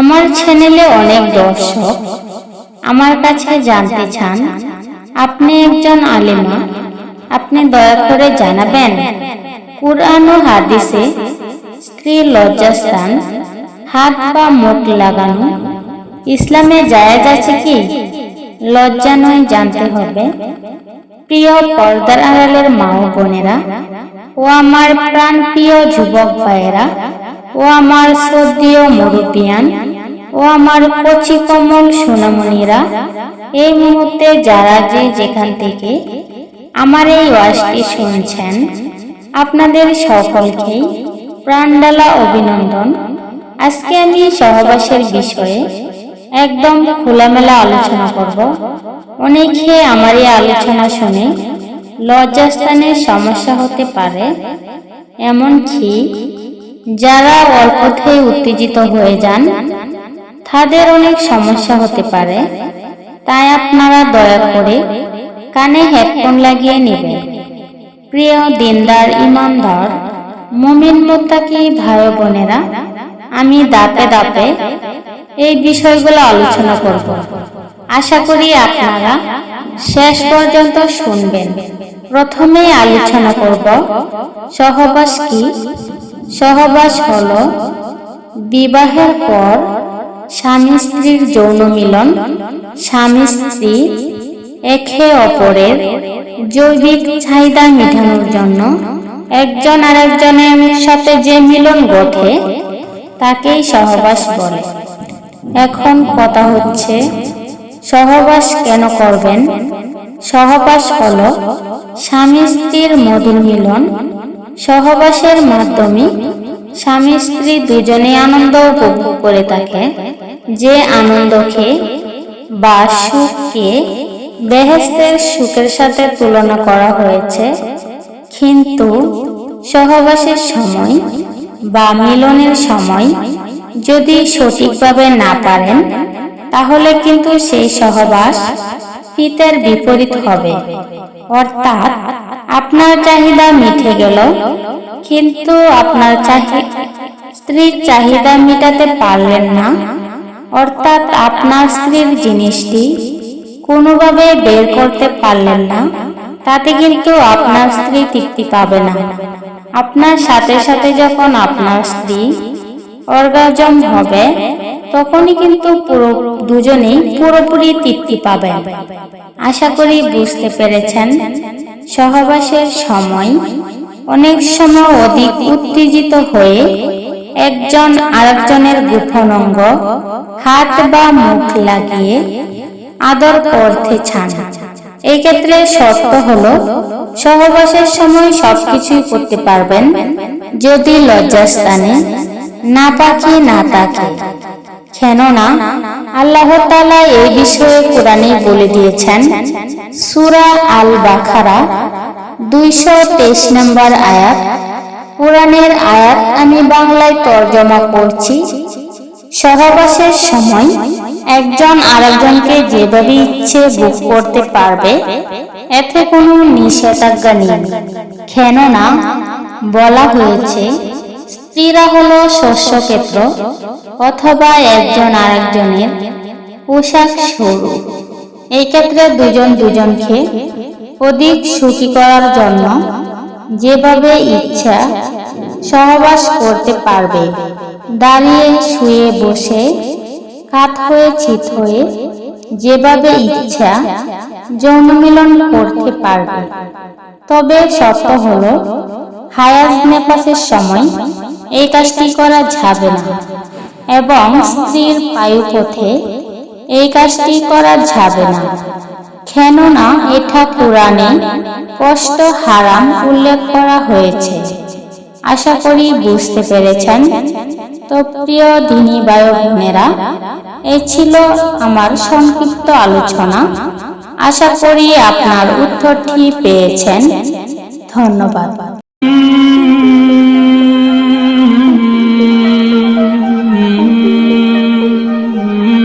আমার চ্যানেলে অনেক দর্শক আমার কাছে জানতে চান, আপনি একজন আলিমা? আপনি দয়া করে জানাবেন, কুরআন ও হাদিসে স্ত্রী লজ্জাস্থান, হাত বা মুখ লাগানো ইসলামে জায়েজ আছে কি? লজ্জা নয় জানতে হবে। প্রিয় পর্দার আড়ালের মা বোনেরা ও আমার প্রাণ প্রিয় যুবক ভাইয়েরা ও আমার শ্রদ্ধেয় মুরুবিয়ান ও আমার কচি কমল সোনামণিরা, এই মুহূর্তে যারা যে যেখান থেকে আমার এই ওয়াজটি শুনছেন, আপনাদের সকলকেই প্রাণডালা অভিনন্দন। আজকে আমি সহবাসের বিষয়ে একদম খোলামেলা আলোচনা করব। অনেকে আমার এই আলোচনা শুনে লজ্জাস্থানের সমস্যা হতে পারে, এমনকি যারা অল্পতেই উত্তেজিত হয়ে যান, তাদের অনেক সমস্যা হতে পারে। তাই আপনারা দয়া করে কানে হেডফোন লাগিয়ে নেবেন। প্রিয় দিনদার ইমানদার মুমিন মোত্তাকি ভাই বোনেরা, আমি দাপে দাপে এই বিষয়গুলো আলোচনা করব। আশা করি আপনারা শেষ পর্যন্ত শুনবেন। প্রথমেই আলোচনা করব, সহবাস কি? সহবাস হলো। বিবাহের পর স্বামী স্ত্রীর যৌন মিলন। স্বামী স্ত্রী একে অপরের জৈবিক চাহিদা মেটানোর জন্য একজন আরেকজনের সাথে যে মিলন ঘটে, তাকেই সহবাস বলে। এখন কথা হচ্ছে, সহবাস কেন করবেন? সহবাস হল স্বামী স্ত্রীর মধুর মিলন সহবাসের মাধ্যমে স্বামী স্ত্রী দুজনে আনন্দ উপভোগ করে থাকে। যে আনন্দকে বা সুখকে বেহেস্তের সুখের সাথে তুলনা করা হয়েছে, কিন্তু সহবাসের সময় বা মিলনের সময় যদি সঠিকভাবে না পারেন, তাহলে কিন্তু সেই সহবাস পিতের বিপরীত হবে। অর্থাৎ আপনার চাহিদা মিটে গেল, কিন্তু আপনার চাহি, স্ত্রীর চাহিদা মেটাতে পারলেন না। অর্থাৎ আপনার স্ত্রীর জিনিসটি কোনোভাবে বের করতে পারলেন না, তাতে কিন্তু আপনার স্ত্রী তৃপ্তি পাবে না। আপনার সাথে সাথে যখন আপনার স্ত্রী অর্গাজম হবে, তখনই কিন্তু পুরো, দুজনেই পুরোপুরি তৃপ্তি পাবেন। আশা করি বুঝতে পেরেছেন। সহবাসের সময় অনেক সময় অধিক উত্তেজিত হয়ে একজন আরেকজনের গোপন অঙ্গ, হাত বা মুখ লাগিয়ে আদর করতে চান। এই ক্ষেত্রে শর্ত হলো, সহবাসের সময় সবকিছুই করতে পারবেন, যদি লজ্জাস্থানে না পাখি না তাকে। কেননা আল্লাহ তালা এই বিষয়ে কোরআনে বলে দিয়েছেন, সুরা আল বাখারা দুইশো তেইশ নম্বর আয়াত। কোরআনের আয়াত আমি বাংলায় তর্জমা করছি, সহবাসের সময় একজন আরেকজনকে যেভাবে ইচ্ছে বুক করতে পারবে, এতে কোনো নিষেধাজ্ঞা নেই। কেননা বলা হয়েছে স্ত্রীরা হলো শস্যক্ষেত্র অথবা একজন আরেকজনের পোশাক স্বরূপ। এই ক্ষেত্রে দুজন দুজনকে অধিক সুখী করার জন্য যেভাবে ইচ্ছা সহবাস করতে পারবে। দাঁড়িয়ে শুয়ে বসে, কাত হয়ে চিত হয়ে যেভাবে ইচ্ছা যৌন করতে পারবে। তবে শর্ত হলো হায়াজ নেপাসের সময় এই কাজটি করা যাবে না। এবং স্ত্রীর পায়ুপথে এই কাজটি করা যাবে না। কেননা এটা কোরআনে কষ্ট হারাম উল্লেখ করা হয়েছে। আশা করি বুঝতে পেরেছেন। তো প্রিয় দিনী বায়ু বোনেরা ছিল আমার সংক্ষিপ্ত আলোচনা। আশা করি আপনার উত্তরটি পেয়েছেন। ধন্যবাদ।